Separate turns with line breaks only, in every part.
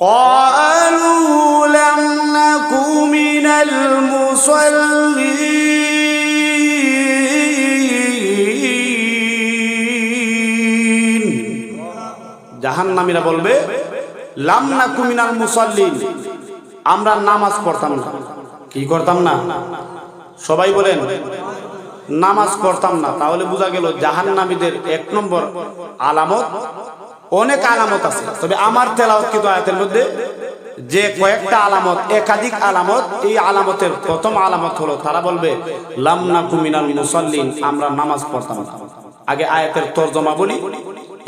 قالوا لم نك من المصلين জাহান্নামীরা বলবে লাম নাকু মিনাল মুসাল্লিন আমরা নামাজ পড়তাম না কি করতাম না সবাই বলেন নামাজ পড়তাম না তাহলে বোঝা গেল জাহান্নামীদের এক নম্বর আলামত অনেক আলামত আছে। তবে আমার তেলাওয়াত কিন্তু আয়াতের মধ্যে? যে কয়েকটা আলামত, একাধিক আলামত, এই আলামতের প্রথম আলামত হলো, তারা বলবে লামনা কুমিনাল মুসাল্লিন, আমরা নামাজ পড়তাম না। আগে আয়াতের তর্জমা বলি,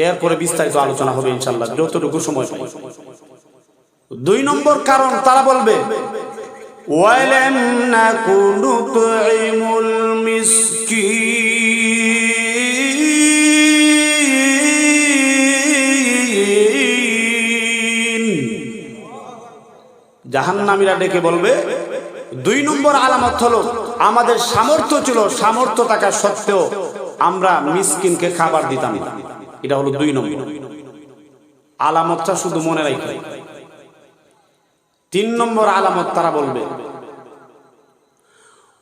এরপরে বিস্তারিত আলোচনা হবে ইনশাল্লাহ যতটুকু সময় পাই। দুই নম্বর কারণ, তারা বলবে, ওয়ালাম নাকুনু তুইমুল মিসকিন। জাহান্নামীরা ডেকে বলবে দুই নম্বর আলামত হলো আমাদের সামর্থ্য ছিল সামর্থ্য থাকা সত্ত্বেও আমরা মিসকিনকে খাবার দিতাম না এটা হলো দুই নম্বর আলামতটা শুধু মনে রাখবে তিন নম্বর আলামত তারা বলবে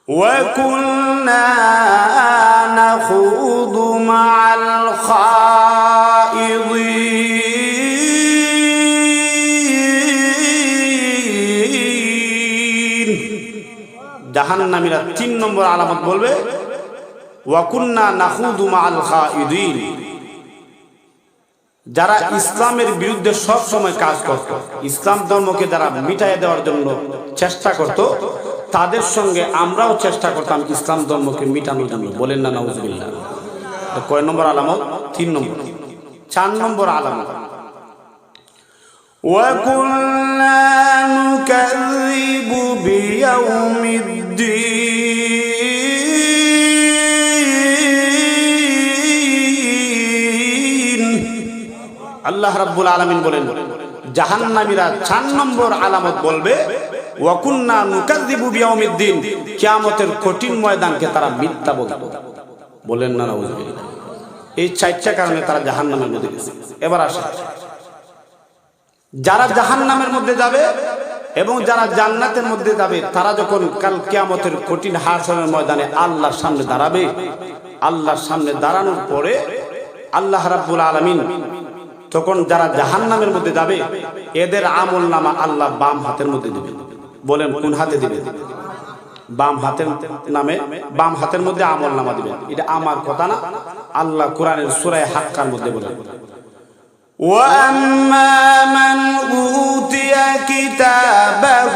وكنا نخوض مع الخائضين জাহান্নামীরা তিন নম্বর আলামত বলবে ওয়াকুন্না নাখুদু মাআল খাইদিন যারা ইসলামের বিরুদ্ধে সব সময় কাজ করত ইসলাম ধর্মকে যারা মিটাই দেওয়ার জন্য চেষ্টা করত তাদের সঙ্গে আমরাও চেষ্টা করতাম ইসলাম ধর্মকে মিটানোর জন্য বলেন না নাউজুবিল্লাহ এটা কয় নম্বর আলামত তিন নম্বর চার নম্বর আলামত وكنا نكذب بيوم الدين আল্লাহ রাব্বুল আলামিন বলেন, জাহান্নামীরা চার নম্বর আলামত বলবে, ওয়াকুন্না নুকাযযিবু বিয়াউমিদ্দিন, কিয়ামতের কঠিন ময়দানকে তারা মিথ্যা বলতো বলেন না, নাউজুবিল্লাহ। এই চারটা কারণে তারা জাহান্নামের মধ্যে গেছে। এবার আসে যারা জাহান্নামের মধ্যে যাবে এবং যারা জান্নাতের মধ্যে যাবে, তারা যখন কাল কিয়ামতের কঠিন হাসনের ময়দানে আল্লাহর সামনে দাঁড়াবে, আল্লাহর সামনে দাঁড়ানোর পরে আল্লাহ রাব্বুল আলামিন তখন যারা জাহান্নামের মধ্যে যাবে এদের আমল নামা আল্লাহ বাম হাতের মধ্যে দিবে বলেন কোন হাতে দিবে বাম হাতের নামে বাম হাতের মধ্যে আমল নামা দিবেন এটা আমার কথা না আল্লাহ কোরআনের সূরায়ে হাক্কার মধ্যে বলেন وأما من أوتي كتابه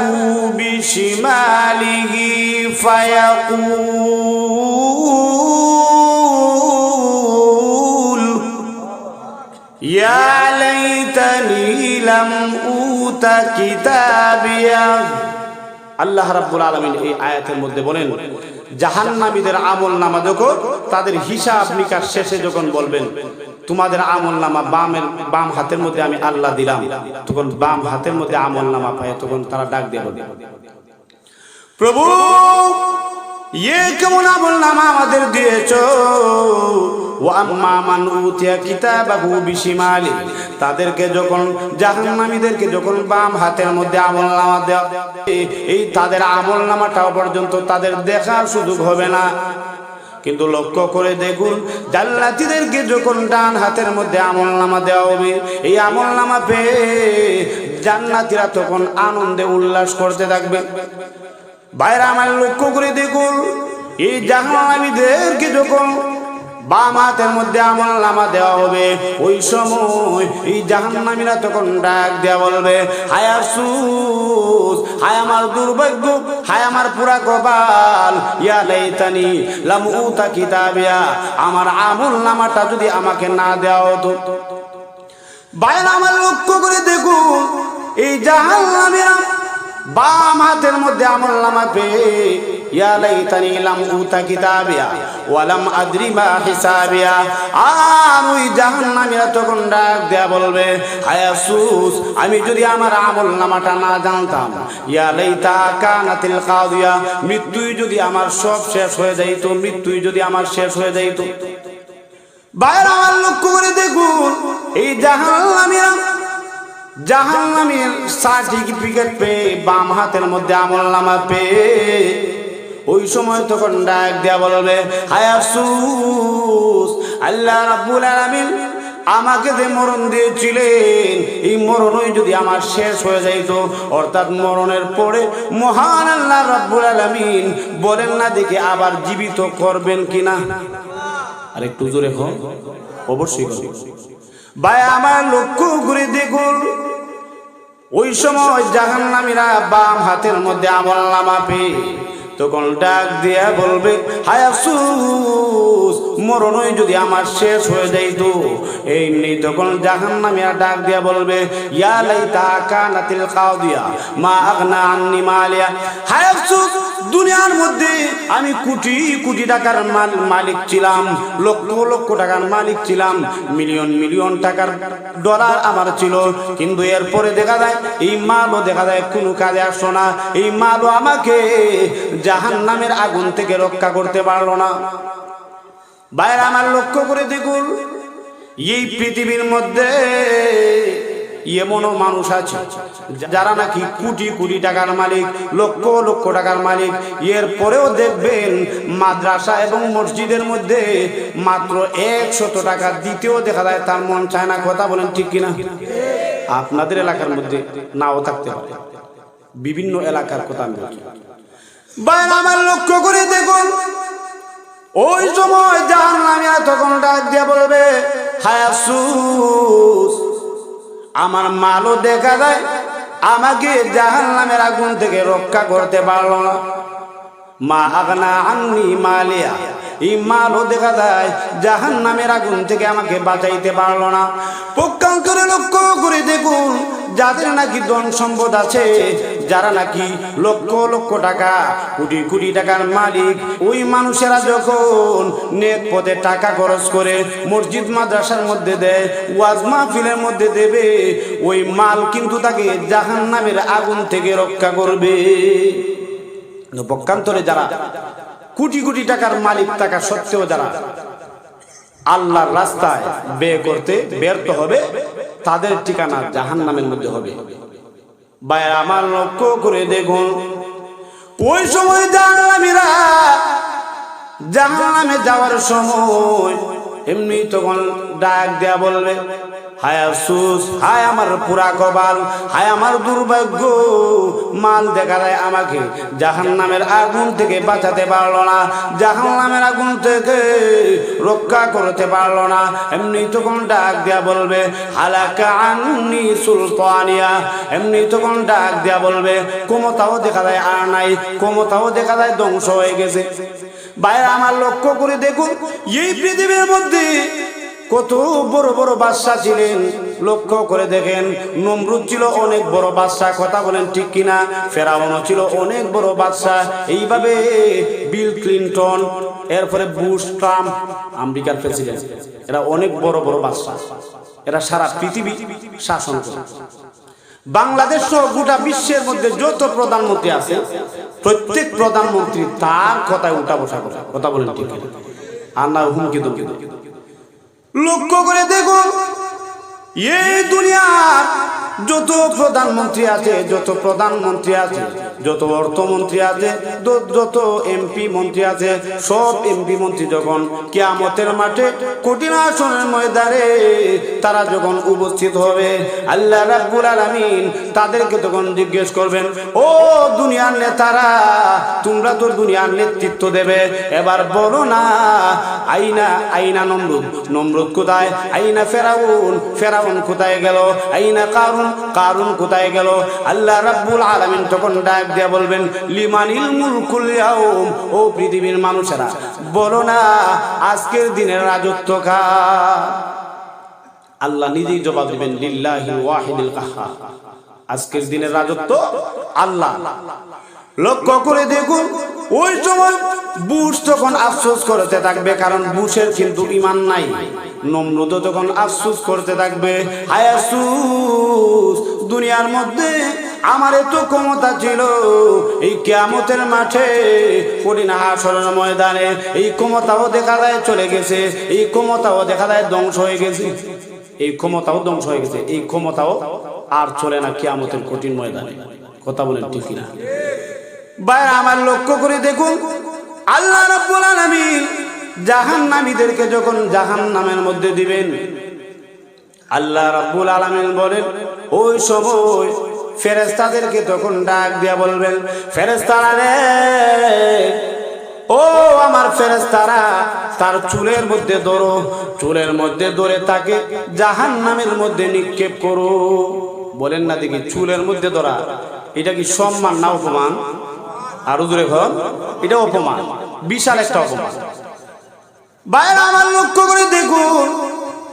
بشماله فيقول يا ليتني لم أوت كتابيه আল্লাহ রাব্বুল আলামিন এই আয়াতের মধ্যে বলেন জাহান্নামীদের আমল নামা যখন তাদের হিসাব নিকাশ শেষে যখন বলবেন তোমাদের আমল নামা বামের বাম হাতের মধ্যে আমি আল্লাহ দিলাম তখন বাম হাতের মধ্যে আমল নামা পায় তখন তারা ডাক দিয়ে বলবে প্রভু ইয়ে কেমন আমল নামা আমাদের দিয়েছ ও আম্মা মান উতিয়া কিতাবাহু বিশিমালি, তাদেরকে যখন, জাহান্নামীদেরকে যখন বাম হাতের মধ্যে আমল নামা দেওয়া এই তাদের আমল নামাটাও পর্যন্ত তাদের দেখার সুযোগ হবে না। কিন্তু লক্ষ্য করে দেখুন, জান্নাতীদেরকে যখন ডান হাতের মধ্যে আমল নামা দেওয়া হবে, এই আমল নামা পেয়ে জান্নাতীরা তখন আনন্দে উল্লাস করতে থাকবে। বাইরে আমার লক্ষ্য করে দেখুন, এই জাহান্নামীদেরকে যখন বাম হাতের মধ্যে আমল নামা দেওয়া হবে। ওই সময় এই জাহান্নামীরা তখন ডাক দেওয়া বলবে, হায় আফসুস, হায় আমার দুর্ভাগ্য, হায় আমার পুরা কপাল, ইয়া লাইতানি লাম উতা কিতাবিয়া, আমার আমল নামাটা যদি আমাকে না দেওয়া হতো। বাইরে আমার লক্ষ্য করে দেখুন, এই জাহান্নামীরা বাম হাতের মধ্যে আমল নামা পেয়ে ইয়া লাইতানি লাম উতা কিতাবিয়া ওয়ালাম আদরি মা হিসাবিয়া। আর ওই জাহান্নামীরা তখন ডাক দেয়া বলবে, হায় আফসোস, আমি যদি আমার আমল নামাটা না জানতাম। ইয়া লাইতা কানাতিল কাদিয়া, মৃত্যুই যদি আমার সব শেষ হয়ে যাইত, মৃত্যুই যদি আমার শেষ হয়ে যাইত। বাইরে আমার লক্ষ্য করে দেখুন, এই জাহান্নামীরা জাহান্নামের সার্টিফিকেট পেয়ে বাম হাতের মধ্যে আমল নামা পেয়ে ওই সময় তখন ডাক দেয়া বলবে হায়াসুস আল্লাহ রাব্বুল আলামিন আমাকে যে মরণ দিয়েছিলেন, এই মরণই যদি আমার শেষ হয়ে যাইত, অর্থাৎ মরণের পরে মহান আল্লাহ রাব্বুল আলামিন বলেন না দেখে আবার জীবিত করবেন কিনা? আর একটু জোরে হোক অবশ্যই ভাই, আমার লক্ষ্য ঘুরে দেখুন, ওই সময় জাহান্নামীরা বাম হাতের মধ্যে আমল নামা পেয়ে তখন ডাক দিয়া বলবে হায়াসুস মরণই যদি আমার শেষ হয়ে যাইত। এই নেই তখন নামিয়া ডাক দিয়া বলবে, ইয়া লাইতা কানাতিল কাউদিয়া মা আগনা আন্নি মালিয়া। হায়াসুস দুনিয়ার মধ্যে আমি কোটি কোটি টাকার মাল- মালিক ছিলাম, লক্ষ লক্ষ টাকার মালিক ছিলাম, মিলিয়ন মিলিয়ন টাকার ডলার আমার ছিল। কিন্তু এরপরে দেখা যায়, এই মালও দেখা যায় কোনো কাজে আসলো না। এই মালও আমাকে জাহান নামের আগুন থেকে রক্ষা করতে পারল না। বাইরে আমার লক্ষ্য করে দেখুন, এই পৃথিবীর মধ্যে এমনও মানুষ আছে, যারা নাকি কোটি কোটি টাকার মালিক, লক্ষ লক্ষ টাকার মালিক। এর পরেও দেখবেন মাদ্রাসা এবং মসজিদের মধ্যে মাত্র একশত টাকা দিতেও দেখা যায় তার মন চায় না। কথা বলেন ঠিক কিনা? আপনাদের এলাকার মধ্যে নাও থাকতে পারে। বিভিন্ন এলাকার কথা আমি আমার লক্ষ্য করে দেখুন, ওই সময় জাহান নামিয়া তখন ডাক দিয়ে বলবে হায়াসুস আমার মালও দেখা যায়, আমাকে জাহান নামের আগুন থেকে রক্ষা করতে পারল না। মা আগনা আন্নি মালিয়া। এই মালও দেখা যায় জাহান নামের আগুন থেকে আমাকে বাঁচাইতে পারল না। পক্ষান্তরে লক্ষ্য করে দেখুন, যাদের নাকি ধন সম্পদ আছে, যারা নাকি লক্ষ লক্ষ টাকা, কোটি কোটি টাকার মালিক, ওই মানুষেরা যখন নেক পথে টাকা খরচ করে মসজিদ, মাদ্রাসার মধ্যে দেয়, ওয়াজ মাহফিলের মধ্যে দেবে, ওই মাল কিন্তু তাকে জাহান নামের আগুন থেকে রক্ষা করবে। পক্ষান্তরে যারা কোটি কোটি টাকার মালিক টাকা সত্ত্বেও যারা আল্লাহর রাস্তায় বে করতে ব্যর্থ হবে, তাদের ঠিকানা জাহান নামের মধ্যে হবে। ভাই আমার লক্ষ্য করে দেখুন, ওই সময় জাহান্নামীরা জাহান্নামে যাওয়ার সময় এমনি তখন ডাক দেয়া বলবে হায় আফসুস, হায় আমার পুরা কবাল হায় আমার দুর্ভাগ্য। মাল দেখা যায় আমাকে জাহান নামের আগুন থেকে বাঁচাতে পারল না জাহান নামের আগুন থেকে রক্ষা করতে পারল না। এমনি তখন ডাক দেয়া বলবে, হালাকা আন্নি সুলতানিয়া। এমনি তখন ডাক দেয়া বলবে, ক্ষমতাও দেখা যায় আর নাই, ক্ষমতাও দেখা যায় ধ্বংস হয়ে গেছে। বাইরে আমার লক্ষ্য করে দেখুন, এই পৃথিবীর মধ্যে কত বড় বড় বাদশা ছিলেন। লক্ষ্য করে দেখেন, নমরুদ ছিল অনেক বড় বাদশা কথা বলেন ঠিক কিনা? ফেরাউনও ছিল অনেক বড় বাদশা এইভাবে বিল ক্লিন্টন, এরপরে বুশ, ট্রাম্প, আমেরিকার প্রেসিডেন্ট, এরা অনেক বড় বড় বাদশা এরা সারা পৃথিবী শাসন করে। বাংলাদেশ সহ গোটা বিশ্বের মধ্যে যত প্রধানমন্ত্রী আছে, প্রত্যেক প্রধানমন্ত্রী তার কথায় উঠা বসা কথা বলেন ঠিক? আর না হুমকি দেয়। লক্ষ্য করে দেখুন, এই দুনিয়ার যত প্রধানমন্ত্রী আছে, যত প্রধানমন্ত্রী আছে, যত অর্থমন্ত্রী আছে, যত এমপি মন্ত্রী আছে, সব এমপি মন্ত্রী যখন কেয়ামতের মাঠে কঠিন আসনের ময়দানে তারা যখন উপস্থিত হবে, আল্লাহ রাব্বুল আলামিন তাদেরকে তখন জিজ্ঞেস করবেন, ও দুনিয়ার নেতারা তোমরা তো দুনিয়ার নেতৃত্ব দেবে। এবার বলো না, আইনা আইনা নমরুদ নমরুদ কোথায়? আইনা ফেরাউন ফেরাউন কোথায় গেল? আইনা কারুন কারুন কোথায় গেল? আল্লাহ রাব্বুল আলামিন তখন ডাক দিয়ে বলবেন, লিমানিল মুলকুল ইয়াউম? ও পৃথিবীর মানুষেরা, বলো না, আজকের দিনের রাজত্ব কা আল্লাহ নিজেই জবাব দিবেন, লিল্লাহি ওয়াহিদুল কাহ্হার আজকের দিনের রাজত্ব আল্লাহ। লক্ষ্য করে দেখুন, ওই সময় বুশ তখন আফসোস করতে থাকবে, কারণ বুশের কিন্তু ইমান নাই। নমরুদ তখন আফসোস করতে থাকবে আফসোস, দুনিয়ার মধ্যে আমার এত ক্ষমতা ছিল, এই কেয়ামতের মাঠে কঠিন হাসরের ময়দানে এই ক্ষমতাও দেখা যায় চলে গেছে, এই ক্ষমতাও দেখা যায় ধ্বংস হয়ে গেছে। এই ক্ষমতাও ধ্বংস হয়ে গেছে, এই ক্ষমতাও আর চলে না কিয়ামতের কঠিন ময়দানে। কথা বলেন ঠিক না বাইরে আমার লক্ষ্য করে দেখুন, আল্লাহ রাব্বুল আলামিন জাহান্নামীদেরকে যখন জাহান্নামের মধ্যে দিবেন, আল্লাহ রাব্বুল আলামিন বলেন, ওই সময় ফেরেশতাদেরকে তখন ডাক দিয়া বলবেন, ফেরেশতারা রে, ও আমার ফেরেশতারা, তার চুলের মধ্যে ধরো, চুলের মধ্যে ধরে তাকে জাহান্নামের মধ্যে নিক্ষেপ করো। বলেন না দেখি, চুলের মধ্যে ধরা, এটা কি সম্মান না অপমান? আরও দূরে ঘর এটা অপমান। বিশাল একটা অপমান। বাইরে আমার লক্ষ্য করে দেখুন।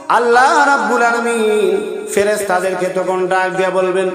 আল্লাহ রাব্বুল আলামিন ফেরেশতাদেরকে তখন ডাক দিয়ে বলবেন